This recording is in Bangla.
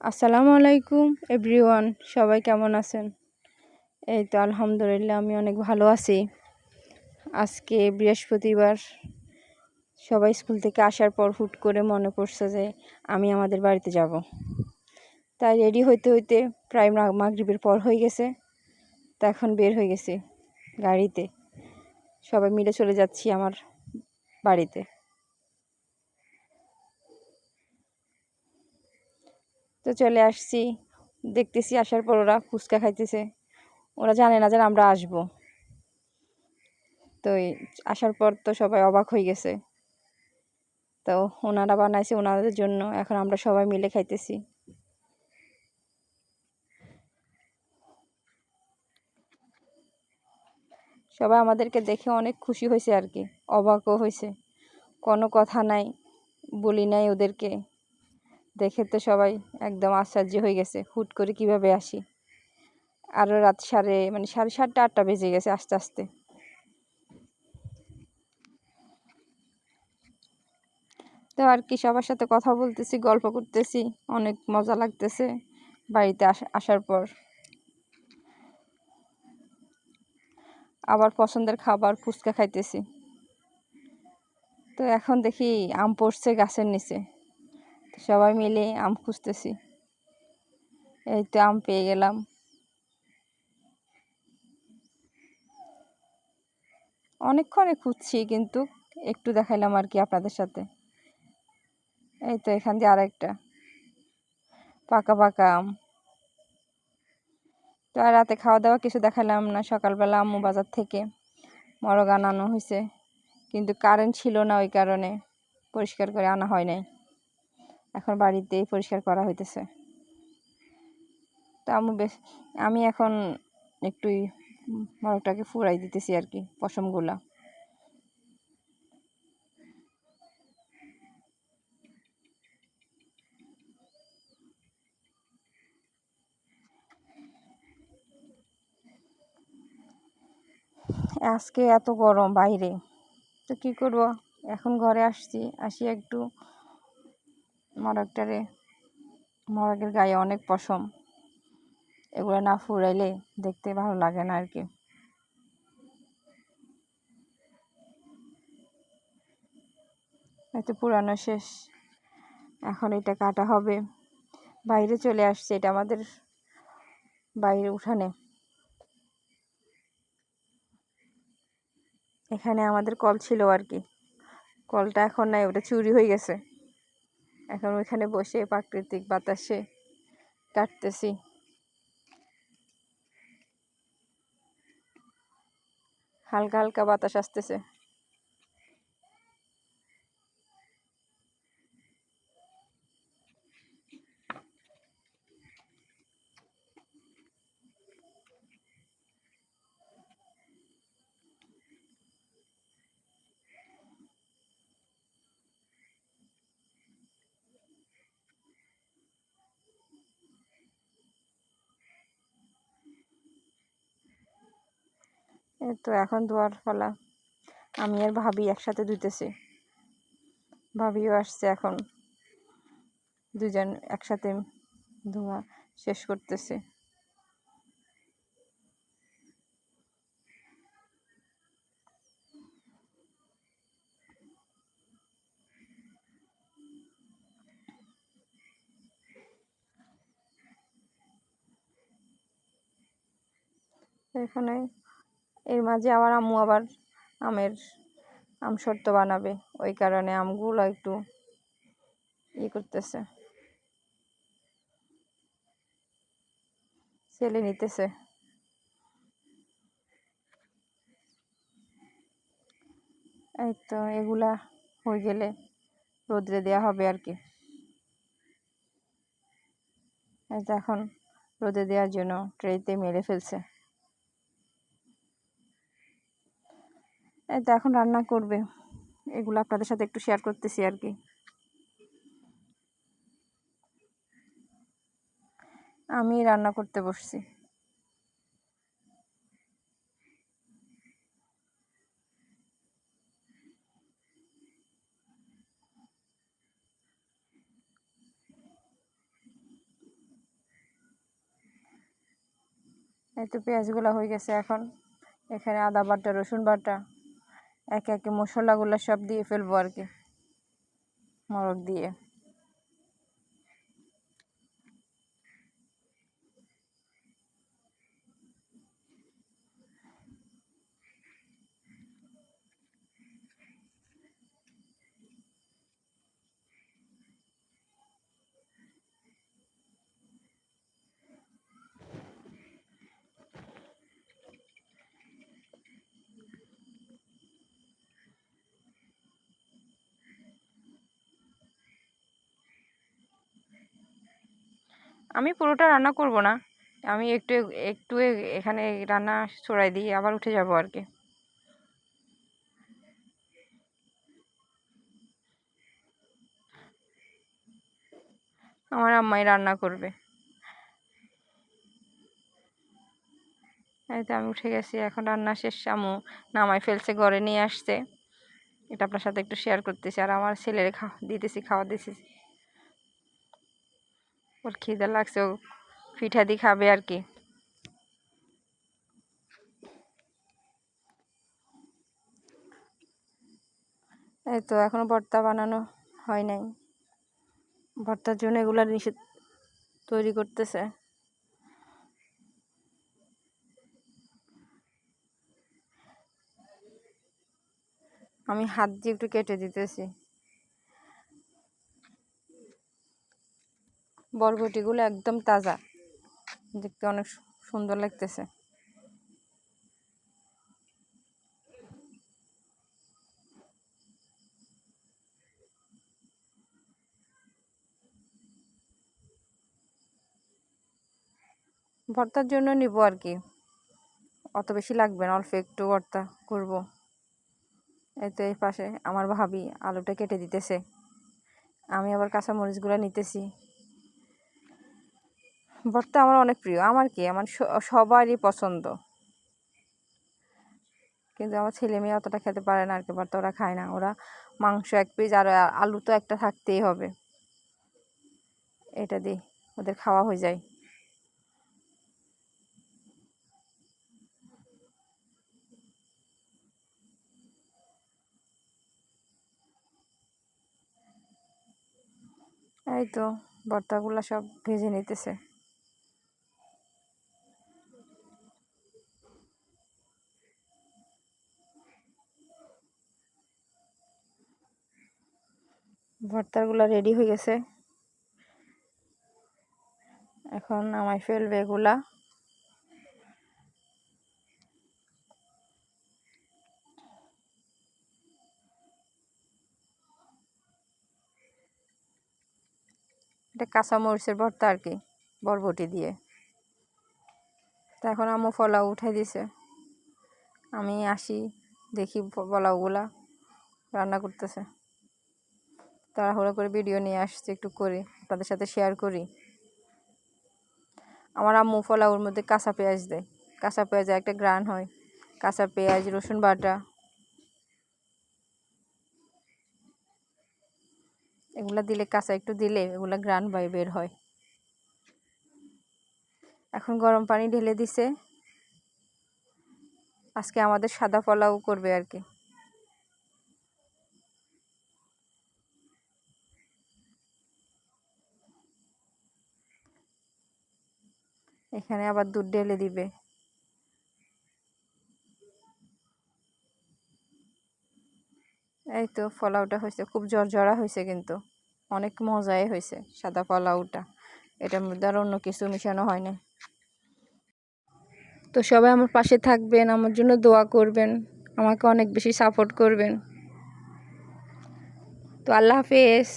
আসসালামু আলাইকুম, এভরিওয়ান, সবাই কেমন আছেন? এই তো আলহামদুলিল্লাহ, আমি অনেক ভালো আছি। আজকে বৃহস্পতিবার, সবাই স্কুল থেকে আসার পর হুট করে মনে পড়ছে যে আমি আমাদের বাড়িতে যাব। তাই রেডি হইতে হইতে প্রায় মাগরীবের পর হয়ে গেছে। তা এখন বের হয়ে গেছে গাড়িতে। সবাই মিলে চলে যাচ্ছি আমার বাড়িতে। তো চলে আসছি। দেখতেছি আসার পর ওরা ফুচকা খাইতেছে। ওরা জানে না যে আমরা আসব। তো আসার পর তো সবাই অবাক হয়ে গেছে। তো ওনারা বানাইছে ওনাদের জন্য। এখন আমরা সবাই মিলে খাইতেছি। সবাই আমাদেরকে দেখে অনেক খুশি হয়েছে আর কি। অবাকও হয়েছে। কোনো কথা নাই, বলি নাই ওদেরকে। দেখে তো সবাই একদম আশ্চর্য হয়ে গেছে, হুট করে কীভাবে আসি? আরও রাত সাড়ে মানে সাড়ে সাতটা, আটটা বেজে গেছে আস্তে আস্তে। তো আর কি, সবার সাথে কথা বলতেছি, গল্প করতেছি, অনেক মজা লাগতেছে বাড়িতে আসার পর। আবার পছন্দের খাবার ফুচকা খাইতেছি। তো এখন দেখি আম পড়ছে গাছের নিচে। সবাই মিলে আম খুঁজতেছি। এই তো আম পেয়ে গেলাম। অনেকক্ষণে খুঁজছি, কিন্তু একটু দেখাইলাম আর কি আপনাদের সাথে। এই তো এখান দিয়ে আরেকটা। পাকা পাকা আম। তো আর রাতে খাওয়া দাওয়া কিছু দেখালাম না। সকালবেলা আম্মু বাজার থেকে মরগ আনানো হয়েছে কিন্তু কারেন্ট ছিল না ওই কারণে পরিষ্কার করে আনা হয় নাই। এখন বাড়িতেই পরিষ্কার করা হইতেছে। তো আমি বেশ, আমি এখন একটুই মরকটাকে ফুরাই দিতেছি আর কি, পশমগুলা। আজকে এত গরম বাইরে, তো কি করব? এখন ঘরে আসছি আসি একটু মরগটারে, মরগের গায়ে অনেক পশম। এগুলো না ফুরাইলে দেখতে ভালো লাগে না আর কি এত পুরানো শেষ। এখন এটা কাটা হবে। বাইরে চলে আসছে এটা আমাদের বাইরে উঠানে। এখানে আমাদের কল ছিল আর কি কলটা এখন নাই, ওটা চুরি হয়ে গেছে। এখন ওইখানে বসে প্রাকৃতিক বাতাসে কাটতেছি। হালকা হালকা বাতাস আসতেছে। তো এখন ধোয়ার ফলা আমি আর ভাবি একসাথে ধুইতেছি। ভাবিও আসছে এখন। দুজন একসাথে ধোয়া শেষ করতেছে। এখানে এর মাঝে আবার আম্মু আবার আমের আম শর্ত বানাবে। ওই কারণে আমগুলো একটু ই করতেছে। ছেলে নিতেছে। এই তো এগুলা হয়ে গেলে রোদ্রে দেওয়া হবে আর কি। এই তো এখন রোদে দেওয়ার জন্য ট্রেতে মেরে ফেলছে। এই তো এখন রান্না করবে। এগুলো আপনাদের সাথে একটু শেয়ার করতেছি আর কি। আমি রান্না করতে বসছি। এই তো পেঁয়াজগুলো হয়ে গেছে এখন। এখানে আদা বাটা, রসুন বাটা। একে একে মশলাগুলো সব দিয়ে ফেলব আর কি। মরক দিয়ে। আমি পুরোটা রান্না করব না। আমি একটু একটু এখানে রান্না ছড়াই দিয়ে আবার উঠে যাব আর কি। আমার আম্মাই রান্না করবে। এই তো আমি উঠে গেছি, এখন রান্না শেষ। আমু নামাই ফেলছে, ঘরে নিয়ে আসছে। এটা আপনার সাথে একটু শেয়ার করতেছি। আর আমার ছেলের খাওয়া দিতেছি খাওয়া দিতেছি। ওর খিদে লাগছে, ও পিঠা দিয়ে খাবে আর কি। এই তো এখনও ভর্তা বানানো হয় নাই। ভর্তার জন্য এগুলো নিষেধ তৈরি করতেছে। আমি হাত দিয়ে একটু কেটে দিতেছি। বরবটিগুলো একদম তাজা। দেখতে অনেক সুন্দর লাগতেছে। ভর্তার জন্য নিব আর কি। অত বেশি লাগবে না, অল্প একটু ভর্তা করব। এই তো এই পাশে আমার ভাবি আলুটা কেটে দিতেছে। আমি আবার কাঁচামরিচগুলো নিতেছি। ভর্তা আমার অনেক প্রিয়। আমার কি? আমার সবারই পছন্দ। কিন্তু আমার ছেলে মেয়ে অতটা খেতে পারে না আর কি, ভর্তা ওরা খায় না। ওরা মাংস এক পিস আর আলু তো একটা থাকতেই হবে। এটা দিই, ওদের খাওয়া হয়ে যায়। এই তো, ভর্তাগুলো সব ভেজে নিতেছে। ভর্তাগুলো রেডি হয়ে গেছে। এখন আমায় ফেলবে এগুলা। এটা কাঁচা মরিচের ভর্তা আর কি, বরবটি দিয়ে। তা এখন আম্মু ফলাও উঠাই দিছে। আমি আসি, দেখি পোলাওগুলা রান্না করতেছে। তাড়াহুড়ো করে ভিডিও নিয়ে আসছি একটু করি আপনাদের সাথে শেয়ার করি। আমার আম্মু পোলাওর মধ্যে কাঁচা পেঁয়াজ দেয়। কাঁচা পেঁয়াজে একটা গ্রান হয়। কাঁচা পেঁয়াজ, রসুন বাটা। এগুলা দিলে, কাঁচা একটু দিলে এগুলা গ্রান বাই বের হয়। এখন গরম পানি ঢেলে দিছে। আজকে আমাদের সাদা পোলাও করবে আর কি। এখানে আবার দুধ ঢেলে দিবে। এই তো পোলাওটা হয়েছে, খুব জর্জরা হয়েছে কিন্তু। অনেক মজাই হয়েছে, সাদা পোলাওটা। এটার মধ্যে আর অন্য কিছু মিশানো হয়নি। তো সবাই আমার পাশে থাকবেন, আমার জন্য দোয়া করবেন, আমাকে অনেক বেশি সাপোর্ট করবেন। তো আল্লাহ হাফেজ।